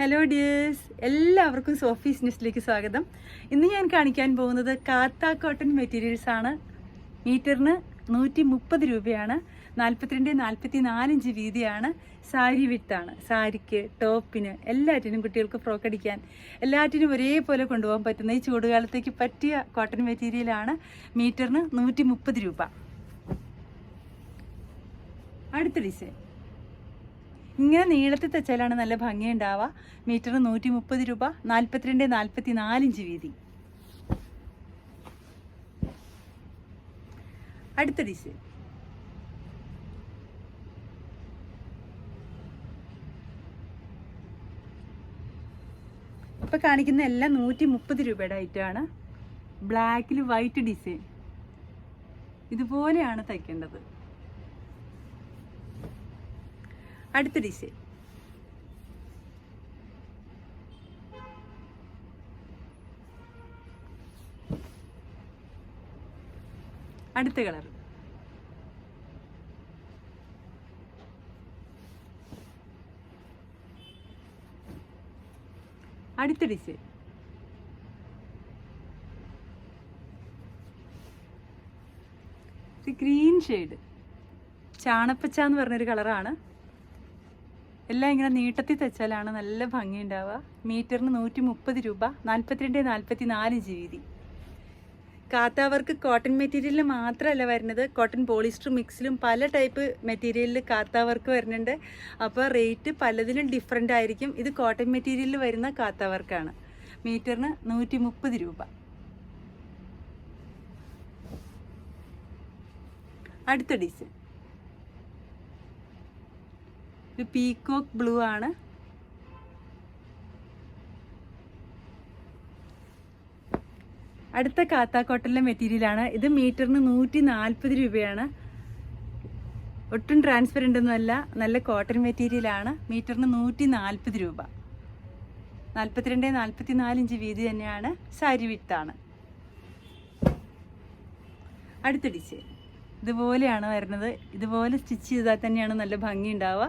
Hello dears എല്ലാവർക്കും Sophie's ന്യൂസിലേക്ക് സ്വാഗതം. ഇന്ന് ഞാൻ കാണിക്കാൻ പോകുന്നത് കാത്ത കോട്ടൺ മെറ്റീരിയൽസ് ആണ്. മീറ്ററിന് നൂറ്റി മുപ്പത് രൂപയാണ്. നാൽപ്പത്തിരണ്ട് നാൽപ്പത്തി നാലിഞ്ച് വീതിയാണ്. സാരി വിത്താണ് സാരിക്ക് ടോപ്പിന് എല്ലാറ്റിനും കുട്ടികൾക്ക് ഫ്രോക്ക് അടിക്കാൻ എല്ലാറ്റിനും ഒരേപോലെ കൊണ്ടുപോകാൻ പറ്റുന്ന ഈ ചൂടുകാലത്തേക്ക് പറ്റിയ കോട്ടൺ മെറ്റീരിയലാണ് മീറ്ററിന് നൂറ്റി മുപ്പത് രൂപ. അടുത്ത ഡിസൈൻ ഇങ്ങനെ നീളത്തിൽ തെച്ചാലാണ് നല്ല ഭംഗിയുണ്ടാവുക. മീറ്റർ നൂറ്റി മുപ്പത് രൂപ നാൽപ്പത്തിരണ്ട് നാൽപ്പത്തി നാലിഞ്ച് വീതി. അടുത്ത ഡിസൈൻ ഇപ്പൊ കാണിക്കുന്ന എല്ലാം നൂറ്റി മുപ്പത് രൂപയുടെ ഐറ്റമാണ് ബ്ലാക്കിൽ വൈറ്റ് ഡിസൈൻ ഇതുപോലെയാണ് തയ്ക്കേണ്ടത്. അടുത്ത ഡിസൈൻ അടുത്ത കളർ അടുത്ത ഡിസൈൻ ഗ്രീൻ ഷെയ്ഡ് ചാണപ്പച്ച എന്ന് പറഞ്ഞൊരു കളറാണ് എല്ലാം ഇങ്ങനെ നീട്ടത്തിൽ തെച്ചാലാണ് നല്ല ഭംഗി ഉണ്ടാവുക മീറ്ററിന് നൂറ്റി മുപ്പത് രൂപ നാൽപ്പത്തിരണ്ട് നാൽപ്പത്തി നാല് വീതി കാത്താവർക്ക് കോട്ടൺ മെറ്റീരിയലിൽ മാത്രമല്ല വരുന്നത്. കോട്ടൺ പോളിസ്റ്റർ മിക്സിലും പല ടൈപ്പ് മെറ്റീരിയലിൽ കാത്താവർക്ക് വരുന്നുണ്ട്. അപ്പോൾ റേറ്റ് പലതിലും ഡിഫറെന്റ് ആയിരിക്കും. ഇത് കോട്ടൺ മെറ്റീരിയലിൽ വരുന്ന കാത്താവർക്കാണ് മീറ്ററിന് നൂറ്റി മുപ്പത് രൂപ. അടുത്ത ഡിസൈൻ ഒരു പീക്കോക്ക് ബ്ലൂ ആണ്. അടുത്ത കാത്താക്കോട്ടലിലെ മെറ്റീരിയലാണ് ഇത് മീറ്ററിന് നൂറ്റി നാൽപ്പത് രൂപയാണ്. ഒട്ടും ട്രാൻസ്പെറന്റ് ഒന്നുമല്ല നല്ല കോട്ടൺ മെറ്റീരിയലാണ് മീറ്ററിന് നൂറ്റി നാൽപ്പത് രൂപ. നാൽപ്പത്തിരണ്ട് നാൽപ്പത്തി നാല് ഇഞ്ച് വീതി തന്നെയാണ്. സാരി വിത്താണ് അടുത്ത ഡിസൈൻ ഇതുപോലെയാണ് വരുന്നത്. ഇതുപോലെ സ്റ്റിച്ച് ചെയ്താൽ തന്നെയാണ് നല്ല ഭംഗി ഉണ്ടാവുക